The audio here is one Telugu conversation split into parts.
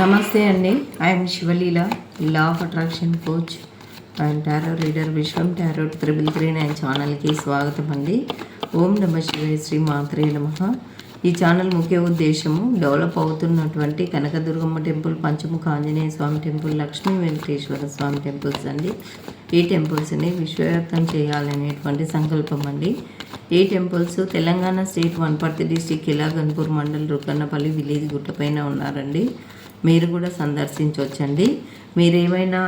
నమస్తే అండి. I'm Sivaleela law of attraction coach and tarot reader Vishwam tarot triple three nine ఛానల్కి స్వాగతం అండి. ఓం నమ శివాయ శ్రీ మాత్రే నమ. ఈ ఛానల్ ముఖ్య ఉద్దేశము డెవలప్ అవుతున్నటువంటి Kanakadurgamma temple Panchamukha Anjaneya Swamy temple Lakshmi Venkateswara Swamy temples అండి. ఈ టెంపుల్స్ని విశ్వవ్యాప్తం చేయాలనేటువంటి సంకల్పం అండి. ఈ temples Telangana state Wanaparthy district Kilaganpur mandal Rukannapalli village గుట్టపైన ఉన్నారండి. మీరు కూడా సందర్శించవచ్చండి మీరు ఏమైనా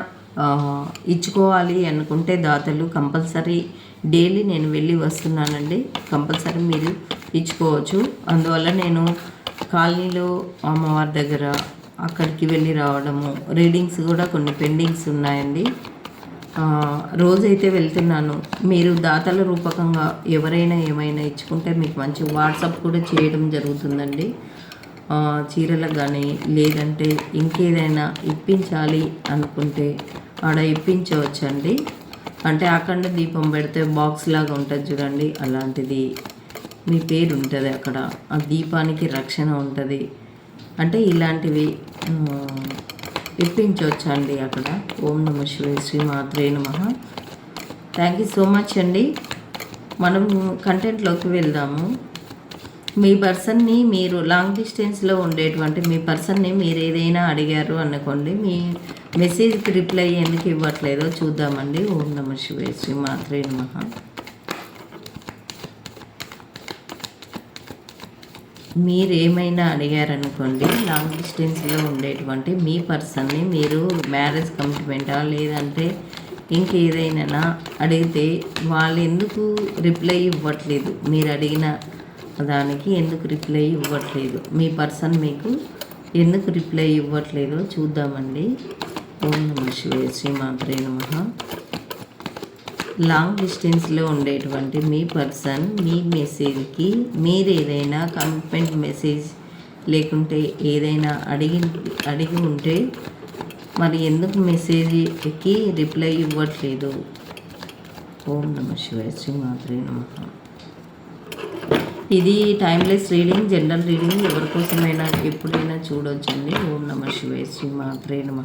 ఇచ్చుకోవాలి అనుకుంటే దాతలు కంపల్సరీ డైలీ నేను వెళ్ళి వస్తున్నానండి. కంపల్సరీ మీరు ఇచ్చుకోవచ్చు. అందువల్ల నేను కాలనీలో అమ్మవారి దగ్గర అక్కడికి వెళ్ళి రావడము రీడింగ్స్ కూడా కొన్ని పెండింగ్స్ ఉన్నాయండి. రోజైతే వెళ్తున్నాను. మీరు దాతల రూపకంగా ఎవరైనా ఏమైనా ఇచ్చుకుంటే మీకు మంచి వాట్సాప్ కూడా చేయడం జరుగుతుందండి. చీరలకు కానీ లేదంటే ఇంకేదైనా ఇప్పించాలి అనుకుంటే ఆడ ఇప్పించవచ్చండి. అంటే అఖండ దీపం పెడితే బాక్స్ లాగా ఉంటుంది చూడండి అలాంటిది మీ పేరు ఉంటుంది అక్కడ. ఆ దీపానికి రక్షణ ఉంటుంది. అంటే ఇలాంటివి ఇప్పించవచ్చండి అక్కడ. ఓం నమ శివాయ శ్రీ మాత్రే నమ. థ్యాంక్ యూ సో మచ్ అండి. మనం కంటెంట్లోకి వెళ్దాము. మీ పర్సన్ని మీరు లాంగ్ డిస్టెన్స్లో ఉండేటువంటి మీ పర్సన్ని మీరు ఏదైనా అడిగారు అనుకోండి మీ మెసేజ్కి రిప్లై ఎందుకు ఇవ్వట్లేదో చూద్దామండి. ఓం నమ శివే శ్రీ మాత్రే నమ. మీరు ఏమైనా అడిగారనుకోండి లాంగ్ డిస్టెన్స్లో ఉండేటువంటి మీ పర్సన్ని మీరు మ్యారేజ్ కమిట్మెంటా లేదంటే ఇంకేదైనా అడిగితే వాళ్ళు ఎందుకు రిప్లై ఇవ్వట్లేదు? మీరు అడిగిన దానికి ఎందుకు రిప్లై ఇవ్వట్లేదు? మీ పర్సన్ మీకు ఎందుకు రిప్లై ఇవ్వట్లేదో చూద్దామండి. ఓం నమ శివే శ్రీమాత్రే నమ. లాంగ్ డిస్టెన్స్లో ఉండేటువంటి మీ పర్సన్ మీ మెసేజ్కి మీరు ఏదైనా కమిట్మెంట్ మెసేజ్ లేకుంటే ఏదైనా అడిగి అడిగి ఉంటే మరి ఎందుకు మెసేజ్కి రిప్లై ఇవ్వట్లేదు? ఓం నమ శివాయ శ్రీమాత్రే నమ. ఇది టైమ్లెస్ రీడింగ్ జనరల్ రీడింగ్ ఎవరి కోసమైనా ఎప్పుడైనా చూడొచ్చండి. ఓం నమ శివే శ్రీ మాత్రే నమ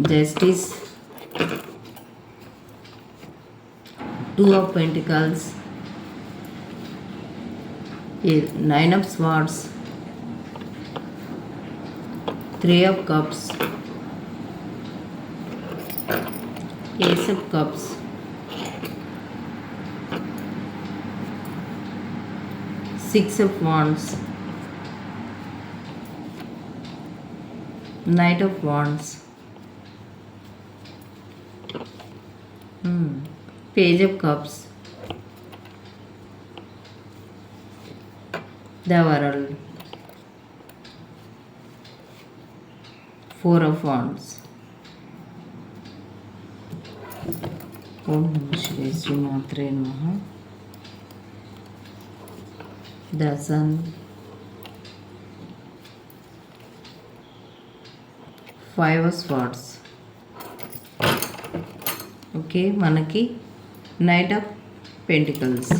justice two of pentacles nine of swords three of cups ace of cups six of wands knight of wands page of cups the world four of wands ఓం నమ శివాయ శ్రీ మాత్రే నమ the sun five swords okay మనకి నైట్ ఆఫ్ పెంటికల్స్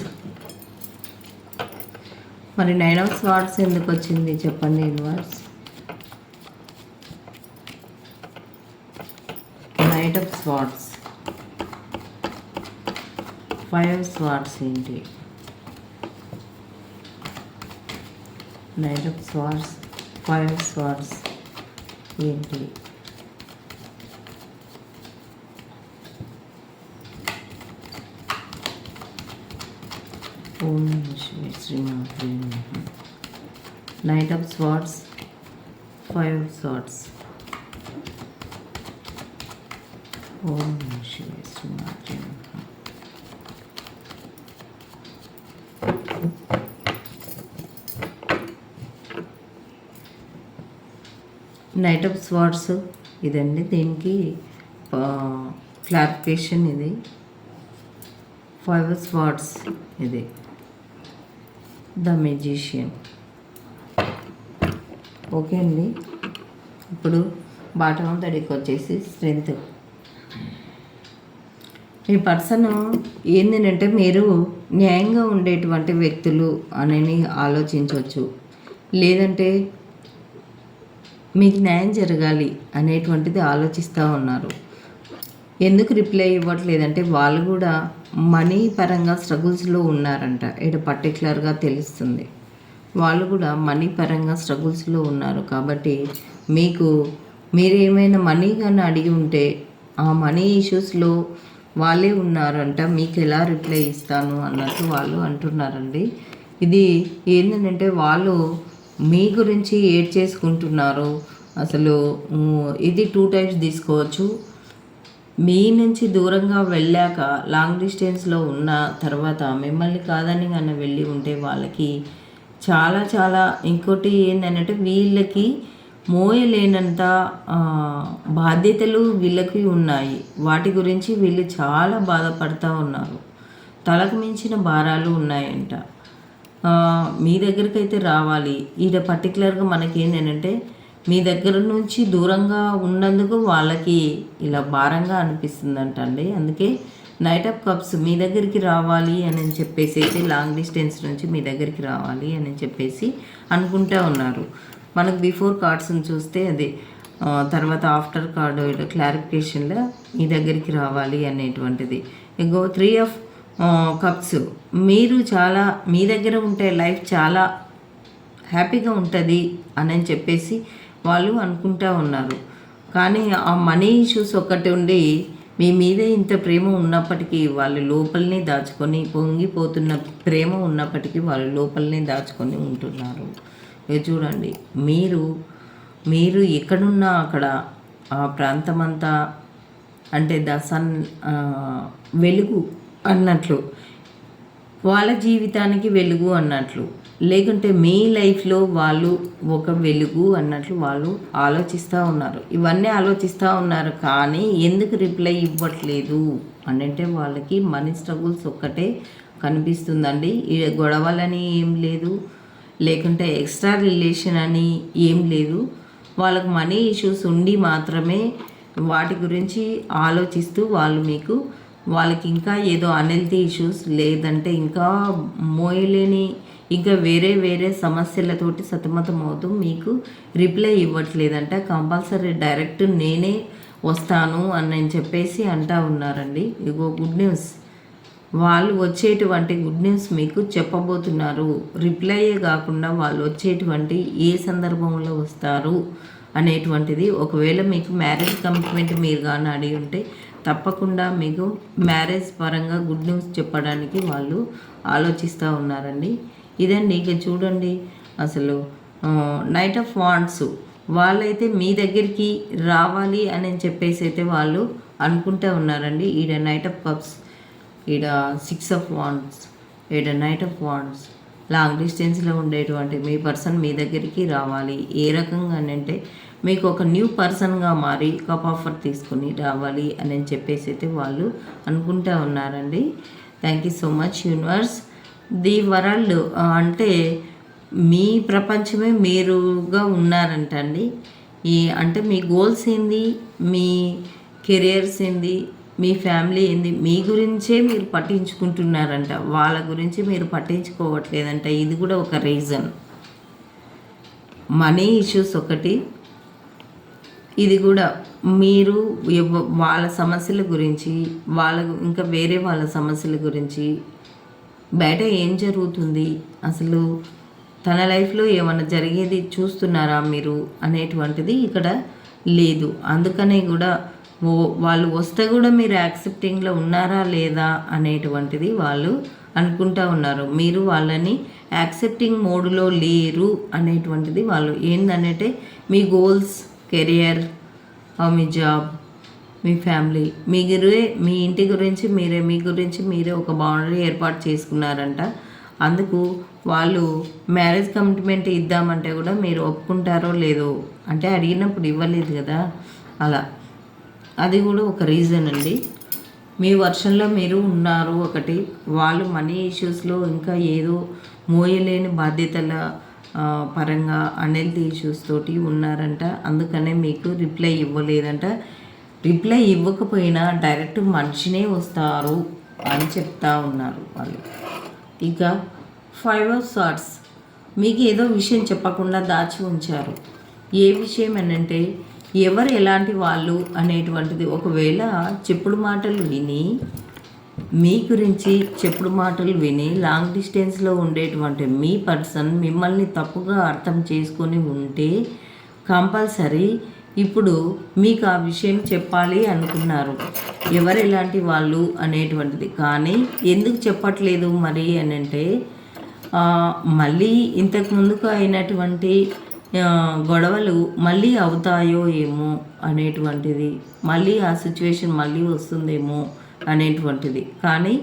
మరి నైన్ ఆఫ్ స్వాట్స్ ఎందుకు వచ్చింది? చెప్పండి universe knight of swords five swords ఏంటి? Knight of swords five swords ఏంటి ఓం నమ శివాయ శ్రీమాత్రే నమః knight of swords five of swords ఓం నమ శివాయ శ్రీమాత్రే నమః నైట్ ఆఫ్ స్వార్డ్స్ ఇదండి. దీనికి క్లారిఫికేషన్ ఇది. ఫైవ్ స్వార్డ్స్ ఇది. ద మెజిషియన్ ఓకే అండి. ఇప్పుడు బాటమ్ ఆఫ్ ద డెక్ వచ్చేసి స్ట్రెంగ్త్ మీ పర్సన్ ఏంటంటే మీరు న్యాయంగా ఉండేటువంటి వ్యక్తులు అని ఆలోచించవచ్చు. లేదంటే మీకు న్యాయం జరగాలి అనేటువంటిది ఆలోచిస్తూ ఉన్నారు. ఎందుకు రిప్లై ఇవ్వట్లేదంటే వాళ్ళు కూడా మనీ పరంగా స్ట్రగుల్స్లో ఉన్నారంట. ఇక్కడ పర్టికులర్గా తెలుస్తుంది. వాళ్ళు కూడా మనీ పరంగా స్ట్రగుల్స్లో ఉన్నారు కాబట్టి మీకు మీరు ఏమైనా మనీ కానీ అడిగి ఉంటే ఆ మనీ ఇష్యూస్లో వాళ్ళే ఉన్నారంట. మీకు ఎలా రిప్లై ఇస్తాను అన్నట్టు వాళ్ళు అంటున్నారండి. ఇది ఏంటంటే వాళ్ళు మీ గురించి ఏడ్ చేసుకుంటున్నారు? అసలు ఇది టూ టైప్స్ తీసుకోవచ్చు. మీ నుంచి దూరంగా వెళ్ళాక లాంగ్ డిస్టెన్స్లో ఉన్న తర్వాత మిమ్మల్ని కాదని కానీ వెళ్ళి ఉంటే వాళ్ళకి చాలా చాలా ఇంకోటి ఏంటంటే వీళ్ళకి మోయలేనంత బాధ్యతలు వీళ్ళకి ఉన్నాయి. వాటి గురించి వీళ్ళు చాలా బాధపడుతూ ఉన్నారు. తలకు మించిన భారాలు ఉన్నాయంట. మీ దగ్గరికి అయితే రావాలి. ఈడ పర్టికులర్గా మనకి ఏంటంటే మీ దగ్గర నుంచి దూరంగా ఉన్నందుకు వాళ్ళకి ఇలా భారంగా అనిపిస్తుందంట అండి అందుకే నైట్ ఆఫ్ కప్స్ మీ దగ్గరికి రావాలి అని చెప్పేసి అయితే లాంగ్ డిస్టెన్స్ నుంచి మీ దగ్గరికి రావాలి అని చెప్పేసి అనుకుంటా ఉన్నారు. మనకు బిఫోర్ కార్డ్స్ని చూస్తే అది తర్వాత ఆఫ్టర్ కార్డు క్లారిఫికేషన్లో మీ దగ్గరికి రావాలి అనేటువంటిది. ఇంకో త్రీ ఆఫ్ కప్స్. మీరు చాలా మీ దగ్గర ఉంటే లైఫ్ చాలా హ్యాపీగా ఉంటుంది అని చెప్పేసి వాళ్ళు అనుకుంటా ఉన్నారు. కానీ ఆ మనీ ఇష్యూస్ ఒకటి ఉండి మీ మీదే ఇంత ప్రేమ ఉన్నప్పటికీ వాళ్ళు లోపలనే దాచుకొని పొంగిపోతున్న ప్రేమ ఉన్నప్పటికీ వాళ్ళు లోపలనే దాచుకొని ఉంటున్నారు. ఇది చూడండి. మీరు మీరు ఎక్కడున్నా అక్కడ ఆ ప్రాంతమంతా అంటే ద సన్ వెలుగు అన్నట్లు వాళ్ళ జీవితానికి వెలుగు అన్నట్లు లేకుంటే మీ లైఫ్లో వాళ్ళు ఒక వెలుగు అన్నట్లు వాళ్ళు ఆలోచిస్తూ ఉన్నారు. ఇవన్నీ ఆలోచిస్తూ ఉన్నారు కానీ ఎందుకు రిప్లై ఇవ్వట్లేదు? అంటే వాళ్ళకి మనీ స్ట్రగుల్స్ ఒక్కటే కనిపిస్తుందండి. ఈ గొడవలని ఏం లేదు లేకుంటే ఎక్స్ట్రా రిలేషన్ అని ఏం లేదు. వాళ్ళకు మనీ ఇష్యూస్ ఉండి మాత్రమే వాటి గురించి ఆలోచిస్తూ వాళ్ళు మీకు వాళ్ళకి ఇంకా ఏదో అన్హెల్తీ ఇష్యూస్ లేదంటే ఇంకా మోయలేని ఇంకా వేరే వేరే సమస్యలతోటి సతమతం అవుతూ మీకు రిప్లై ఇవ్వట్లేదంట. కంపల్సరీ డైరెక్ట్ నేనే వస్తాను అని నేను చెప్పేసి అంటా ఉన్నారండి. ఇగో గుడ్ న్యూస్ వాళ్ళు వచ్చేటువంటి గుడ్ న్యూస్ మీకు చెప్పబోతున్నారు. రిప్లైయే కాకుండా వాళ్ళు వచ్చేటువంటి ఏ సందర్భంలో వస్తారు అనేటువంటిది ఒకవేళ మీకు మ్యారేజ్ కమిట్మెంట్ మీరు కానీ అడిగి ఉంటే తప్పకుండా మీకు మ్యారేజ్ పరంగా గుడ్ న్యూస్ చెప్పడానికి వాళ్ళు ఆలోచిస్తూ ఉన్నారండి. ఇదండి ఇక చూడండి అసలు నైట్ ఆఫ్ వాండ్స్ వాళ్ళైతే మీ దగ్గరికి రావాలి అని చెప్పేసి అయితే వాళ్ళు అనుకుంటూ ఉన్నారండి. ఈడ నైట్ ఆఫ్ కప్స్ ఈడ సిక్స్ ఆఫ్ వాండ్స్ ఈడ నైట్ ఆఫ్ వాండ్స్ లాంగ్ డిస్టెన్స్లో ఉండేటువంటి మీ పర్సన్ మీ దగ్గరికి రావాలి. ఏ రకంగా అంటే మీకు ఒక న్యూ పర్సన్గా మారి కప్ ఆఫర్ తీసుకుని రావాలి అని చెప్పేసి అయితే వాళ్ళు అనుకుంటా ఉన్నారండి. Thank you so much universe. The world అంటే మీ ప్రపంచమే మీరుగా ఉన్నారంటండి ఈ అంటే మీ గోల్స్ ఏంది? మీ కెరియర్స్ ఏంది? మీ ఫ్యామిలీ ఏంది? మీ గురించే మీరు పట్టించుకుంటున్నారంట. వాళ్ళ గురించి మీరు పట్టించుకోవట్లేదంట. ఇది కూడా ఒక రీజన్. మనీ ఇష్యూస్ ఒకటి. ఇది కూడా మీరు వాళ్ళ సమస్యల గురించి వాళ్ళ ఇంకా వేరే వాళ్ళ సమస్యల గురించి బయట ఏం జరుగుతుంది? అసలు తన లైఫ్లో ఏమైనా జరిగేది చూస్తున్నారా మీరు? అనేటువంటిది ఇక్కడ లేదు. అందుకనే కూడా ఓ వాళ్ళు వస్తే కూడా మీరు యాక్సెప్టింగ్లో ఉన్నారా లేదా అనేటువంటిది వాళ్ళు అనుకుంటా ఉన్నారు. మీరు వాళ్ళని యాక్సెప్టింగ్ మోడ్లో లేరు అనేటువంటిది వాళ్ళు ఏందనంటే మీ గోల్స్ కెరియర్ మీ జాబ్ మీ ఫ్యామిలీ. మీ గురే మీ ఇంటి గురించి మీరే మీ గురించి మీరే ఒక బౌండరీ ఏర్పాటు చేసుకున్నారంట. అందుకు వాళ్ళు మ్యారేజ్ కమిట్మెంట్ ఇద్దామంటే కూడా మీరు ఒప్పుకుంటారో లేదో అంటే అడిగినప్పుడు ఇవ్వలేదు కదా అలా. అది కూడా ఒక రీజన్ అండి. మీ వర్షంలో మీరు ఉన్నారు ఒకటి. వాళ్ళు మనీ ఇష్యూస్లో ఇంకా ఏదో మోయలేని బాధ్యతల పరంగా అన్హెల్తీ ఇష్యూస్ తోటి ఉన్నారంట. అందుకనే మీకు రిప్లై ఇవ్వలేదంట. రిప్లై ఇవ్వకపోయినా డైరెక్ట్ మనిషినే వస్తారు అని చెప్తా ఉన్నారు వాళ్ళు. ఇక ఫైవ్ ఆఫ్ షార్ట్స్ మీకు ఏదో విషయం చెప్పకుండా దాచి ఉంచారు. ఏ విషయం అనంటే ఎవరు ఎలాంటి వాళ్ళు అనేటువంటిది. ఒకవేళ చెప్పుడు మాటలు విని మీ గురించి చెప్పుడు మాటలు విని లాంగ్ డిస్టెన్స్లో ఉండేటువంటి మీ పర్సన్ మిమ్మల్ని తప్పుగా అర్థం చేసుకొని ఉంటే కంపల్సరీ ఇప్పుడు మీకు ఆ విషయం చెప్పాలి అనుకున్నారు. ఎవరు ఎలాంటి వాళ్ళు అనేటువంటిది. కానీ ఎందుకు చెప్పట్లేదు మరి అని అంటే మళ్ళీ ఇంతకు ముందుకు అయినటువంటి గొడవలు మళ్ళీ అవుతాయో ఏమో అనేటువంటిది. మళ్ళీ ఆ సిచ్యువేషన్ మళ్ళీ వస్తుందేమో అనేటువంటిది. కానీ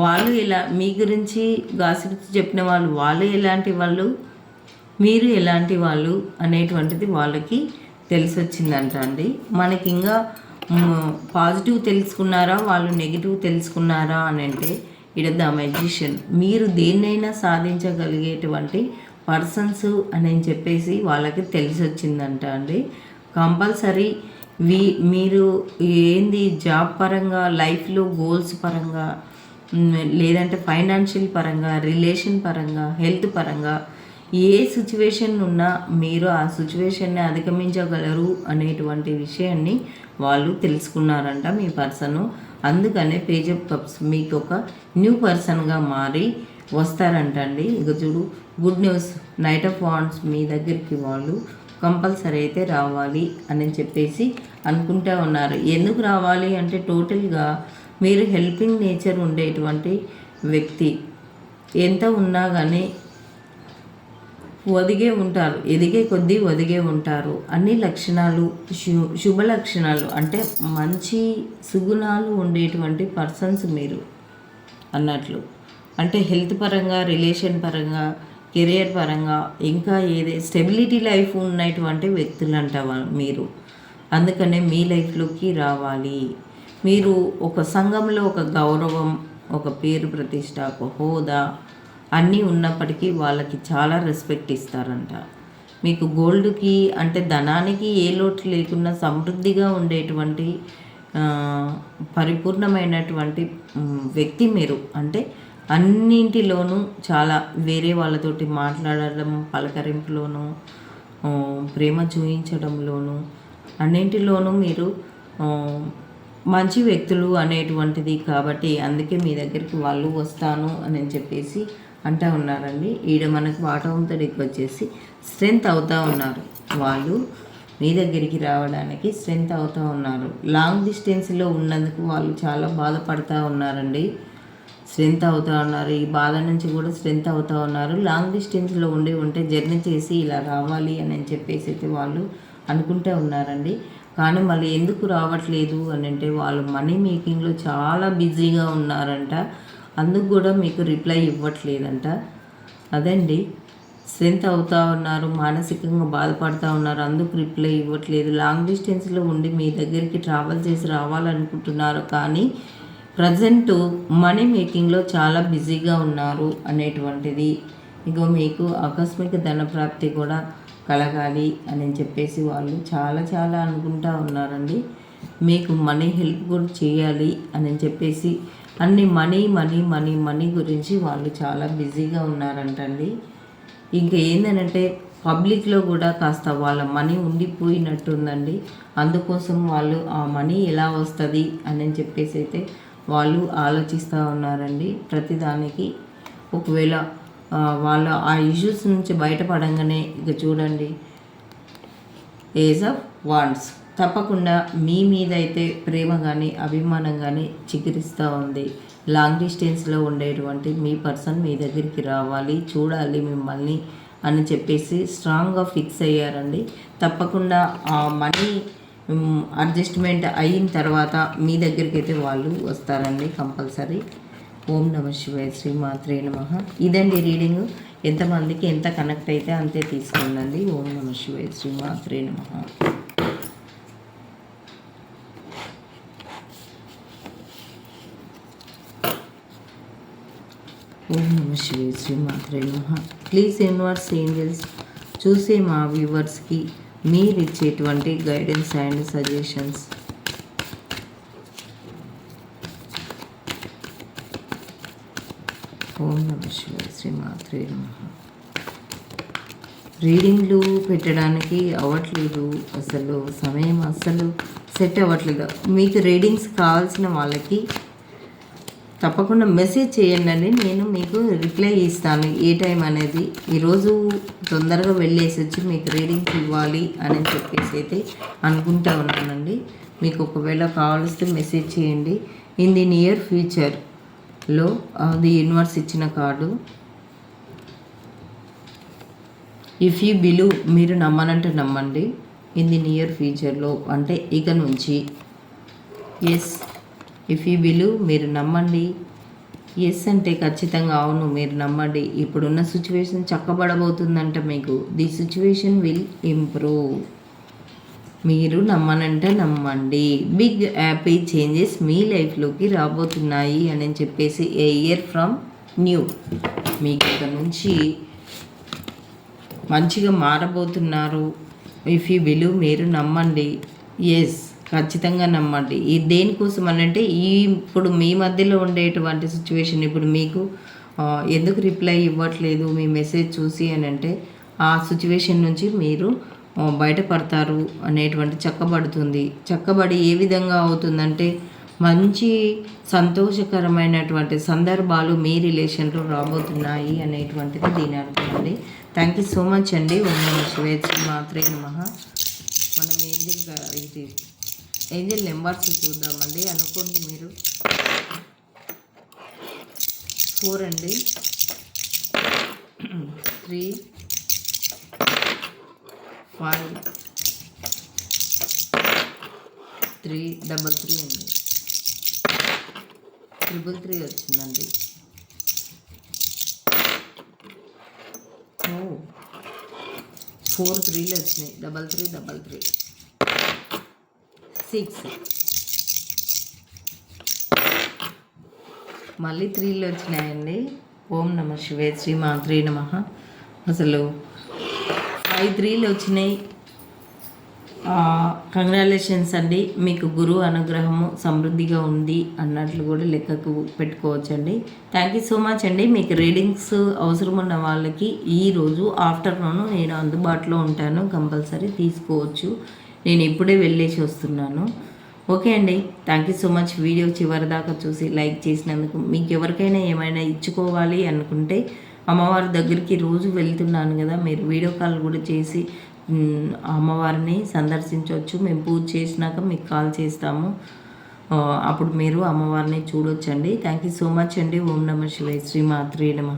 వాళ్ళు ఇలా మీ గురించి గాసిప్ చెప్పిన వాళ్ళు వాళ్ళు ఎలాంటి వాళ్ళు మీరు ఎలాంటి వాళ్ళు అనేటువంటిది వాళ్ళకి తెలిసి వచ్చిందంట అండి. మనకి ఇంకా పాజిటివ్ తెలుసుకున్నారా వాళ్ళు నెగిటివ్ తెలుసుకున్నారా అని అంటే ఇడ ద మెజిషియన్ మీరు దేన్నైనా సాధించగలిగేటువంటి పర్సన్స్ అని చెప్పేసి వాళ్ళకి తెలిసి వచ్చిందంట అండి. కంపల్సరీ వీ మీరు ఏంది జాబ్ పరంగా లైఫ్లో గోల్స్ పరంగా లేదంటే ఫైనాన్షియల్ పరంగా రిలేషన్ పరంగా హెల్త్ పరంగా ఏ సిచ్యువేషన్ ఉన్నా మీరు ఆ సిచ్యువేషన్ని అధిగమించగలరు అనేటువంటి విషయాన్ని వాళ్ళు తెలుసుకున్నారంట మీ పర్సన్. అందుకనే పేజ్ ఆఫ్ కప్స్ మీకు ఒక న్యూ పర్సన్గా మారి వస్తారంట అండి ఇక చూడు good news knight of wands మీ దగ్గరికి వాళ్ళు కంపల్సరీ అయితే రావాలి అని చెప్పేసి అనుకుంటా ఉన్నారు. ఎందుకు రావాలి అంటే టోటల్గా మీరు హెల్పింగ్ నేచర్ ఉండేటువంటి వ్యక్తి. ఎంత ఉన్నా కానీ ఒదిగే ఉంటారు ఎదిగే కొద్దీ ఒదిగే ఉంటారు. అన్ని లక్షణాలు శు శుభ లక్షణాలు అంటే మంచి సుగుణాలు ఉండేటువంటి పర్సన్స్ మీరు అన్నట్లు. అంటే హెల్త్ పరంగా రిలేషన్ పరంగా కెరియర్ పరంగా ఇంకా ఏది స్టెబిలిటీ లైఫ్ ఉన్నటువంటి వ్యక్తులు అంట మీరు. అందుకనే మీ లైఫ్లోకి రావాలి. మీరు ఒక సంఘంలో ఒక గౌరవం ఒక పేరు ప్రతిష్ట ఒక హోదా అన్నీ ఉన్నప్పటికీ వాళ్ళకి చాలా రెస్పెక్ట్ ఇస్తారంట. మీకు గోల్డ్కి అంటే ధనానికి ఏ లోటు లేకుండా సమృద్ధిగా ఉండేటువంటి పరిపూర్ణమైనటువంటి వ్యక్తి మీరు. అంటే అన్నింటిలోనూ చాలా వేరే వాళ్ళతోటి మాట్లాడడం పలకరింపులోనూ ప్రేమ చూపించడంలోనూ అన్నింటిలోనూ మీరు మంచి వ్యక్తులు అనేటువంటిది కాబట్టి అందుకే మీ దగ్గరికి వాళ్ళు వస్తాను అని చెప్పేసి అంటూ ఉన్నారండి. ఈడ మనకు వాటవంతుడికి వచ్చేసి స్ట్రెంత్ అవుతూ ఉన్నారు. వాళ్ళు మీ దగ్గరికి రావడానికి స్ట్రెంత్ అవుతూ ఉన్నారు. లాంగ్ డిస్టెన్స్లో ఉన్నందుకు వాళ్ళు చాలా బాధపడుతూ ఉన్నారండి. స్ట్రెంత్ అవుతూ ఉన్నారు. ఈ బాధ నుంచి కూడా స్ట్రెంత్ అవుతూ ఉన్నారు. లాంగ్ డిస్టెన్స్లో ఉండి ఉంటే జర్నీ చేసి ఇలా రావాలి అని చెప్పేసి అయితే వాళ్ళు అనుకుంటూ ఉన్నారండి. కానీ మళ్ళీ ఎందుకు రావట్లేదు అని అంటే వాళ్ళు మనీ మేకింగ్లో చాలా బిజీగా ఉన్నారంట. అందుకు కూడా మీకు రిప్లై ఇవ్వట్లేదంట. అదండి. స్ట్రెంత్ అవుతూ ఉన్నారు మానసికంగా బాధపడుతూ ఉన్నారు అందుకు రిప్లై ఇవ్వట్లేదు. లాంగ్ డిస్టెన్స్లో ఉండి మీ దగ్గరికి ట్రావెల్ చేసి రావాలనుకుంటున్నారు. కానీ ప్రజెంట్ మనీ మేకింగ్లో చాలా బిజీగా ఉన్నారు అనేటువంటిది. ఇక మీకు ఆకస్మిక ధనప్రాప్తి కూడా కలగాలి అని చెప్పేసి వాళ్ళు చాలా చాలా అనుకుంటా ఉన్నారండి. మీకు మనీ హెల్ప్ కూడా చేయాలి అని చెప్పేసి అన్ని మనీ మనీ మనీ మనీ గురించి వాళ్ళు చాలా బిజీగా ఉన్నారంటండి. ఇంకా ఏంటంటే పబ్లిక్లో కూడా కాస్త వాళ్ళ మనీ ఉండిపోయినట్టుందండి. అందుకోసం వాళ్ళు ఆ మనీ ఎలా వస్తుంది అని చెప్పేసి అయితే వాళ్ళు ఆలోచిస్తూ ఉన్నారండి. ప్రతిదానికి ఒకవేళ వాళ్ళ ఆ ఇష్యూస్ నుంచి బయటపడంగానే ఇక చూడండి. ఏజ్ ఆఫ్ వాండ్స్ తప్పకుండా మీ మీద అయితే ప్రేమ కానీ అభిమానం కానీ చికిరిస్తూ ఉంది. లాంగ్ డిస్టెన్స్లో ఉండేటువంటి మీ పర్సన్ మీ దగ్గరికి రావాలి చూడాలి మిమ్మల్ని అని చెప్పేసి స్ట్రాంగ్గా ఫిక్స్ అయ్యారండి. తప్పకుండా ఆ మనీ అడ్జస్ట్మెంట్ అయిన తర్వాత మీ దగ్గరికి అయితే వాళ్ళు వస్తారండి కంపల్సరీ. ఓం నమ శివాయ శ్రీ మాత్రే నమ. ఇదండి రీడింగ్. ఎంతమందికి ఎంత కనెక్ట్ అయితే అంతే తీసుకుందండి ఓం నమ శివాయ శ్రీ మాత్రే నమ. ఓం నమ శివాయ శ్రీ మాత్రే నమ. ప్లీజ్ యూనివర్స్ ఏంజల్స్ చూసే మా వ్యూవర్స్కి మీరు ఇచ్చేటువంటి గైడెన్స్ అండ్ సజెషన్స్ ఓం నమ శివాయ శ్రీ మాత్రే నమ. రీడింగ్లు పెట్టడానికి అవ్వట్లేదు అసలు సమయం అస్సలు సెట్ అవ్వట్లేదు. మీకు రీడింగ్స్ కావాల్సిన వాళ్ళకి తప్పకుండా మెసేజ్ చేయండి అండి నేను మీకు రిప్లై ఇస్తాను. ఏ టైం అనేది ఈరోజు తొందరగా వెళ్ళేసి వచ్చి మీకు రీడింగ్ ఇవ్వాలి అని చెప్పేసి అయితే అనుకుంటా ఉన్నానండి. మీకు ఒకవేళ కావాల్సి మెసేజ్ చేయండి. ఇన్ ది నియర్ ఫ్యూచర్లో అది యూనివర్స్ ఇచ్చిన కార్డు ఇఫ్ యూ బిలీవ్ మీరు నమ్మనంటే నమ్మండి. ఇన్ ది నియర్ ఫ్యూచర్లో అంటే ఇక నుంచి. ఎస్ ఇఫ్ యూ బిలీవ్ మీరు నమ్మండి. ఎస్ అంటే ఖచ్చితంగా అవును మీరు నమ్మండి. ఇప్పుడున్న సిచ్యువేషన్ చక్కబడబోతుందంట మీకు. ది సిచ్యువేషన్ విల్ ఇంప్రూవ్ మీరు నమ్మనంటే నమ్మండి. బిగ్ హ్యాపీ చేంజెస్ మీ లైఫ్లోకి రాబోతున్నాయి అని చెప్పేసి ఏ ఇయర్ ఫ్రమ్ న్యూ మీకు ఇక్కడ నుంచి మంచిగా మారబోతున్నారు. ఇఫ్ యూ బిలీవ్ మీరు నమ్మండి. ఎస్ ఖచ్చితంగా నమ్మండి. ఈ దేనికోసం అనంటే ఈ ఇప్పుడు మీ మధ్యలో ఉండేటువంటి సిచ్యువేషన్ ఇప్పుడు మీకు ఎందుకు రిప్లై ఇవ్వట్లేదు? మీ మెసేజ్ చూసి అని అంటే ఆ సిచ్యువేషన్ నుంచి మీరు బయటపడతారు అనేటువంటి చక్కబడుతుంది. చక్కబడి ఏ విధంగా అవుతుందంటే మంచి సంతోషకరమైనటువంటి సందర్భాలు మీ రిలేషన్లో రాబోతున్నాయి అనేటువంటిది దీని అర్థం అండి. థ్యాంక్ యూ సో మచ్ అండి. ఓం నమ మాత్రే నమ. మనం ఏం ఇది ఏంజల్ నెంబర్స్ చూద్దామండి అనుకోండి మీరు. ఫోర్ అండి. Three. Five. Three double three అండి. ట్రిపుల్ త్రీ వచ్చిందండి. ఓ. ఫోర్ త్రీలు వచ్చినాయి. Double three double three. Six. మళ్ళీ త్రీలు వచ్చినాయండి. ఓం నమ శివే శ్రీ మాత్రే నమ. అసలు ఫైవ్ త్రీలు వచ్చినాయి. కంగ్రాలేషన్స్ అండి. మీకు గురువు అనుగ్రహము సమృద్ధిగా ఉంది అన్నట్లు కూడా లెక్కకు పెట్టుకోవచ్చండి. థ్యాంక్ యూ సో మచ్ అండి. మీకు రీడింగ్స్ అవసరం ఉన్న వాళ్ళకి ఈరోజు ఆఫ్టర్నూన్ నేను అందుబాటులో ఉంటాను. కంపల్సరీ తీసుకోవచ్చు. నేను ఇప్పుడే వెళ్ళేసి వస్తున్నాను. ఓకే అండి. Thank you so much video చివరి దాకా చూసి లైక్ చేసినందుకు మీకు ఎవరికైనా ఏమైనా ఇచ్చుకోవాలి అనుకుంటే అమ్మవారి దగ్గరికి రోజు వెళ్తున్నాను కదా. మీరు వీడియో కాల్ కూడా చేసి అమ్మవారిని సందర్శించవచ్చు. మేము పూజ చేసినాక మీకు కాల్ చేస్తాము. అప్పుడు మీరు అమ్మవారిని చూడొచ్చండి. థ్యాంక్ యూ సో మచ్ అండి. ఓం నమ శివాయ శ్రీ మాత్రే నమ.